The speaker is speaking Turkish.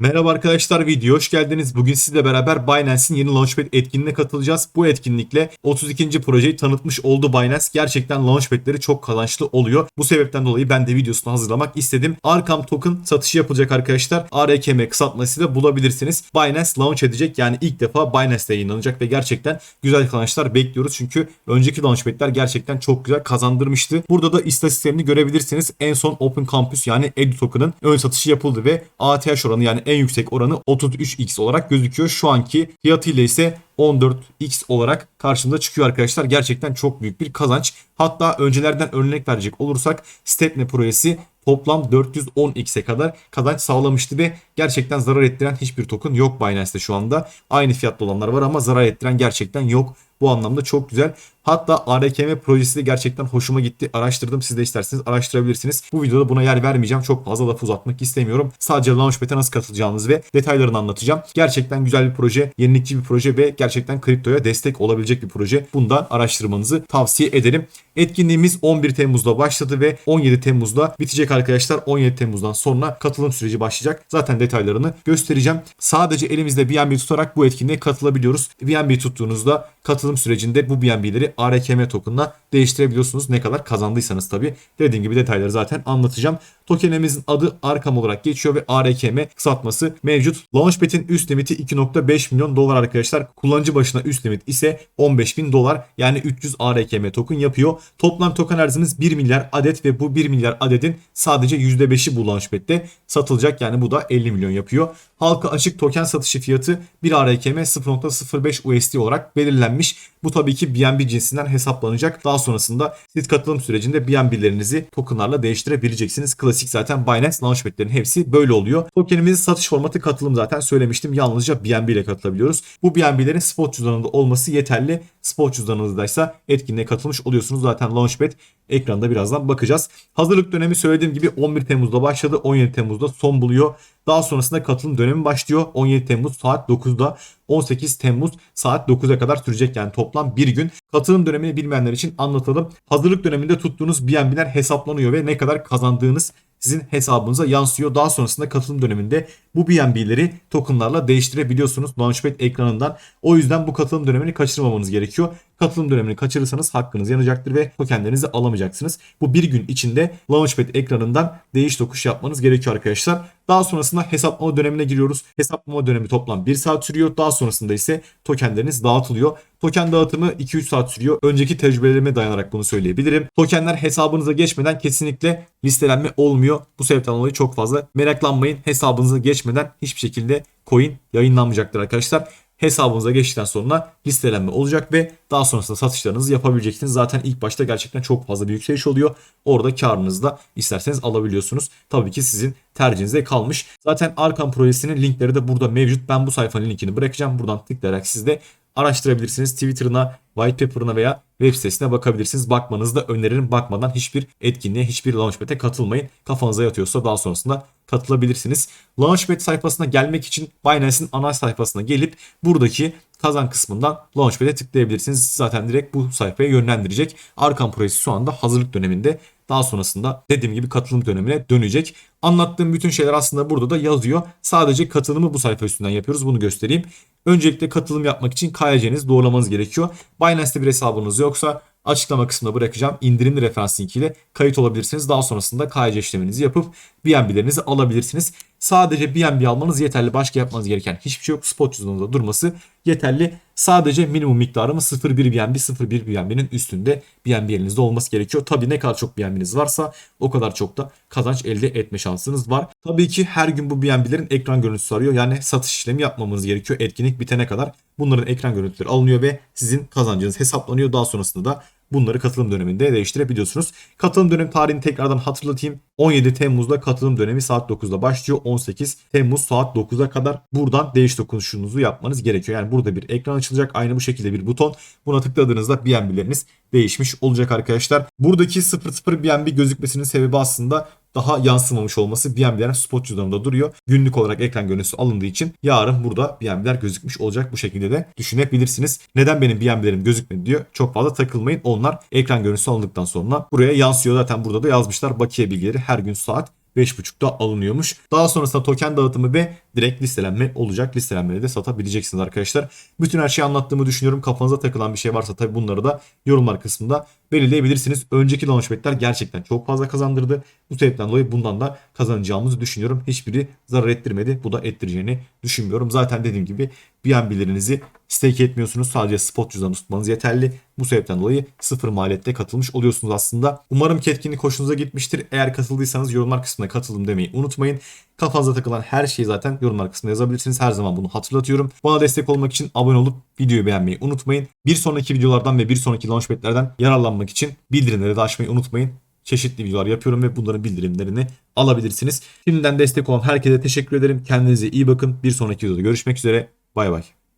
Merhaba arkadaşlar video hoş geldiniz. Bugün sizle beraber Binance'in yeni Launchpad etkinliğine katılacağız. Bu etkinlikle 32. projeyi tanıtmış oldu Binance. Gerçekten Launchpad'leri çok kazançlı oluyor. Bu sebepten dolayı ben de videosunu hazırlamak istedim. Arkam token satışı yapılacak arkadaşlar. ARKM kısaltmasıyla bulabilirsiniz. Binance launch edecek yani ilk defa Binance'de yayınlanacak ve gerçekten güzel kazançlar bekliyoruz. Çünkü önceki Launchpad'ler gerçekten çok güzel kazandırmıştı. Burada da istatistiklerini görebilirsiniz. En son Open Campus yani Edu token'ın ön satışı yapıldı ve ATH oranı yani en yüksek oranı 33x olarak gözüküyor. Şu anki fiyatıyla ise 14x olarak karşımıza çıkıyor arkadaşlar. Gerçekten çok büyük bir kazanç. Hatta öncelerden örnek verecek olursak Stepne projesi toplam 410x'e kadar kazanç sağlamıştı ve gerçekten zarar ettiren hiçbir token yok Binance'te şu anda. Aynı fiyatlı olanlar var ama zarar ettiren gerçekten yok. Bu anlamda çok güzel. Hatta ARKM projesi de gerçekten hoşuma gitti. Araştırdım. Siz de isterseniz araştırabilirsiniz. Bu videoda buna yer vermeyeceğim. Çok fazla laf uzatmak istemiyorum. Sadece Launchpad'e nasıl katılacağınızı ve detaylarını anlatacağım. Gerçekten güzel bir proje, yenilikçi bir proje ve gerçekten kriptoya destek olabilecek bir proje. Bundan araştırmanızı tavsiye ederim. Etkinliğimiz 11 Temmuz'da başladı ve 17 Temmuz'da bitecek arkadaşlar. 17 Temmuz'dan sonra katılım süreci başlayacak. Zaten detaylarını göstereceğim. Sadece elimizde BNB tutarak bu etkinliğe katılabiliyoruz. BNB tuttuğunuzda katılım sürecinde bu BNB'leri ARKM token'la değiştirebiliyorsunuz. Ne kadar kazandıysanız tabii. Dediğim gibi detayları zaten anlatacağım. Tokenimizin adı Arkam olarak geçiyor ve ARKM kısaltması mevcut. Launchpad'in üst limiti 2.5 milyon dolar arkadaşlar. Kullanıcı başına üst limit ise 15 bin dolar yani 300 ARKM token yapıyor. Toplam token arzınız 1 milyar adet ve bu 1 milyar adetin sadece %5'i bu Launchpad'de satılacak. Yani bu da 50 milyon yapıyor. Halka açık token satışı fiyatı 1 ARKM 0.05 USD olarak belirlenmiş. Bu tabii ki BNB cinsinden hesaplanacak. Daha sonrasında siz katılım sürecinde BNB'lerinizi tokenlarla değiştirebileceksiniz. Klasik zaten Binance Launchpad'lerin hepsi böyle oluyor. Tokenimizin satış formatı katılım zaten söylemiştim. Yalnızca BNB ile katılabiliyoruz. Bu BNB'lerin spot cüzdanında olması yeterli. Spot cüzdanınızdaysa etkinliğe katılmış oluyorsunuz. Zaten Launchpad ekranda birazdan bakacağız. Hazırlık dönemi söylediğim gibi 11 Temmuz'da başladı. 17 Temmuz'da son buluyor. Daha sonrasında katılım dönemi başlıyor. 17 Temmuz saat 9'da 18 Temmuz saat 9'a kadar sürecek yani toplam bir gün. Katılım dönemini bilmeyenler için anlatalım. Hazırlık döneminde tuttuğunuz BNB'ler hesaplanıyor ve ne kadar kazandığınız sizin hesabınıza yansıyor. Daha sonrasında katılım döneminde bu BNB'leri tokenlarla değiştirebiliyorsunuz Launchpad ekranından. O yüzden bu katılım dönemini kaçırmamanız gerekiyor. Katılım dönemini kaçırırsanız hakkınız yanacaktır ve tokenlerinizi alamayacaksınız. Bu bir gün içinde Launchpad ekranından değiş tokuş yapmanız gerekiyor arkadaşlar. Daha sonrasında hesaplama dönemine giriyoruz. Hesaplama dönemi toplam 1 saat sürüyor. Daha sonrasında ise tokenleriniz dağıtılıyor. Token dağıtımı 2-3 saat sürüyor. Önceki tecrübelerime dayanarak bunu söyleyebilirim. Tokenler hesabınıza geçmeden kesinlikle listelenme olmuyor. Bu sebepten dolayı çok fazla meraklanmayın. Hesabınıza geçmeden hiçbir şekilde coin yayınlanmayacaktır arkadaşlar hesabınıza geçtikten sonra listelenme olacak ve daha sonrasında satışlarınızı yapabileceksiniz. Zaten ilk başta gerçekten çok fazla bir yükseliş oluyor. Orada karınızı da isterseniz alabiliyorsunuz. Tabii ki sizin tercihinize kalmış. Zaten Arkan projesinin linkleri de burada mevcut. Ben bu sayfanın linkini bırakacağım. Buradan tıklayarak siz de araştırabilirsiniz. Twitter'ına, white paper'ına veya web sitesine bakabilirsiniz. Bakmanızı da öneririm. Bakmadan hiçbir etkinliğe, hiçbir launchpad'e katılmayın. Kafanıza yatıyorsa daha sonrasında katılabilirsiniz. Launchpad sayfasına gelmek için Binance'in ana sayfasına gelip buradaki kazan kısmından Launchpad'e tıklayabilirsiniz. Zaten direkt bu sayfaya yönlendirecek. Arkan projesi şu anda hazırlık döneminde. Daha sonrasında dediğim gibi katılım dönemine dönecek. Anlattığım bütün şeyler aslında burada da yazıyor. Sadece katılımı bu sayfa üstünden yapıyoruz. Bunu göstereyim. Öncelikle katılım yapmak için KYC'nizi doğrulamanız gerekiyor. Binance'te bir hesabınız yoksa açıklama kısmına bırakacağım. İndirimli referans linkiyle kayıt olabilirsiniz. Daha sonrasında KYC işleminizi yapıp BNB'lerinizi alabilirsiniz. Sadece BNB almanız yeterli. Başka yapmanız gereken hiçbir şey yok. Spot cüzdanınızda durması yeterli. Sadece minimum miktarımız 0.1 BNB 0.1 BNB'nin üstünde BNB elinizde olması gerekiyor. Tabi ne kadar çok BNB'niz varsa o kadar çok da kazanç elde etme şansınız var. Tabii ki her gün bu BNB'lerin ekran görüntüsü arıyor. Yani satış işlemi yapmamız gerekiyor etkinlik bitene kadar. Bunların ekran görüntüleri alınıyor ve sizin kazancınız hesaplanıyor. Daha sonrasında da bunları katılım döneminde değiştirebiliyorsunuz. Katılım dönemi tarihini tekrardan hatırlatayım. 17 Temmuz'da katılım dönemi saat 9'da başlıyor. 18 Temmuz saat 9'a kadar buradan değiş dokunuşunuzu yapmanız gerekiyor. Yani burada bir ekran açılacak. Aynı bu şekilde bir buton. Buna tıkladığınızda BNB'leriniz değişmiş olacak arkadaşlar. Buradaki 00 BNB gözükmesinin sebebi aslında daha yansımamış olması BNB'lerin spot cüzdanında duruyor. Günlük olarak ekran görüntüsü alındığı için yarın burada BNB'ler gözükmüş olacak bu şekilde de düşünebilirsiniz. Neden benim BNB'lerim gözükmedi diyor. Çok fazla takılmayın. Onlar ekran görüntüsü alındıktan sonra buraya yansıyor. Zaten burada da yazmışlar bakiye bilgileri her gün saat 5.5'da alınıyormuş. Daha sonrasında token dağıtımı ve direkt listelenme olacak. Listelenmeleri de satabileceksiniz arkadaşlar. Bütün her şeyi anlattığımı düşünüyorum. Kafanıza takılan bir şey varsa tabii bunları da yorumlar kısmında belirleyebilirsiniz. Önceki launchpad'ler gerçekten çok fazla kazandırdı. Bu sebepten dolayı bundan da kazanacağımızı düşünüyorum. Hiçbiri zarar ettirmedi. Bu da ettireceğini düşünmüyorum. Zaten dediğim gibi BNB'lerinizi stake etmiyorsunuz. Sadece spot cüzdanı tutmanız yeterli. Bu sebepten dolayı sıfır maliyette katılmış oluyorsunuz aslında. Umarım ki hoşunuza gitmiştir. Eğer katıldıysanız yorumlar kısmına katıldım demeyi unutmayın. Kafanıza takılan her şeyi zaten yorumlar kısmına yazabilirsiniz. Her zaman bunu hatırlatıyorum. Bana destek olmak için abone olup videoyu beğenmeyi unutmayın. Bir sonraki videolardan ve bir sonraki launchpad'lerden yararlanmak için bildirimleri de açmayı unutmayın. Çeşitli videolar yapıyorum ve bunların bildirimlerini alabilirsiniz. Şimdiden destek olan herkese teşekkür ederim. Kendinize iyi bakın. Bir sonraki videoda görüşmek üzere. Bay bay.